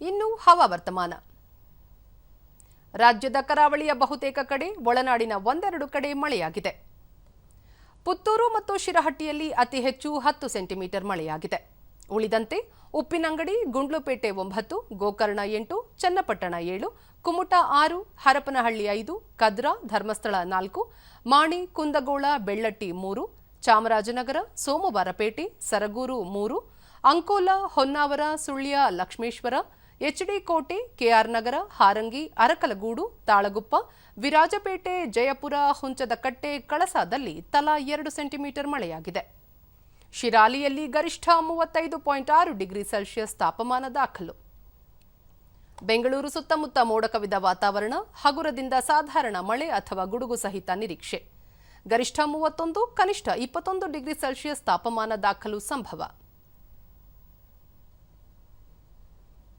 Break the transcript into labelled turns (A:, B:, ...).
A: ಇನ್ನು ಹವಾವರ್ತಮಾನ ರಾಜ್ಯದ ಕರಾವಳಿಯ ಬಹುತೇಕ ಕಡೆ, ಒಳನಾಡಿನ ಒಂದೆರಡು ಕಡೆ ಮಳೆಯಾಗಿದೆ. ಪುತ್ತೂರು ಮತ್ತು ಶಿರಹಟ್ಟಿಯಲ್ಲಿ ಅತಿ ಹೆಚ್ಚು ಹತ್ತು ಸೆಂಟಿಮೀಟರ್ ಮಳೆಯಾಗಿದೆ. ಉಳಿದಂತೆ, ಉಪ್ಪಿನಂಗಡಿ, ಗುಂಡ್ಲುಪೇಟೆ ಒಂಬತ್ತು, ಗೋಕರ್ಣ ಎಂಟು, ಚನ್ನಪಟ್ಟಣ ಏಳು, ಕುಮುಟ ಆರು, ಹರಪನಹಳ್ಳಿ ಐದು, ಕದ್ರಾ, ಧರ್ಮಸ್ಥಳ ನಾಲ್ಕು, ಮಾಣಿ, ಕುಂದಗೋಳ, ಬೆಳ್ಳಟ್ಟಿ ಮೂರು, ಚಾಮರಾಜನಗರ, ಸೋಮವಾರಪೇಟೆ, ಸರಗೂರು ಮೂರು, ಅಂಕೋಲ, ಹೊನ್ನಾವರ, ಸುಳ್ಯ, ಲಕ್ಷ್ಮೇಶ್ವರ ಎಚ್ಡಿ ಕೋಟೆ, ಕೆಆರ್ ನಗರ, ಹಾರಂಗಿ, ಅರಕಲಗೂಡು, ತಾಳಗುಪ್ಪ, ವಿರಾಜಪೇಟೆ, ಜಯಪುರ ಹುಂಚದಕಟ್ಟೆ ಕಳಸಾದಲ್ಲಿ ತಲಾ ಎರಡು ಸೆಂಟಿಮೀಟರ್ ಮಳೆಯಾಗಿದೆ. ಶಿರಾಲಿಯಲ್ಲಿ ಗರಿಷ್ಠ ಮೂವತ್ತೈದು ಪಾಯಿಂಟ್ ಆರು ಡಿಗ್ರಿ ಸೆಲ್ಸಿಯಸ್ ತಾಪಮಾನ ದಾಖಲು. ಬೆಂಗಳೂರು ಸುತ್ತಮುತ್ತ ಮೋಡ ಕವಿದ ವಾತಾವರಣ, ಹಗುರದಿಂದ ಸಾಧಾರಣ ಮಳೆ ಅಥವಾ ಗುಡುಗು ಸಹಿತ ನಿರೀಕ್ಷೆ. ಗರಿಷ್ಠ ಮೂವತ್ತೊಂದು, ಕನಿಷ್ಠ ಇಪ್ಪತ್ತೊಂದು ಡಿಗ್ರಿ ಸೆಲ್ಸಿಯಸ್ ತಾಪಮಾನ ದಾಖಲು ಸಂಭವ.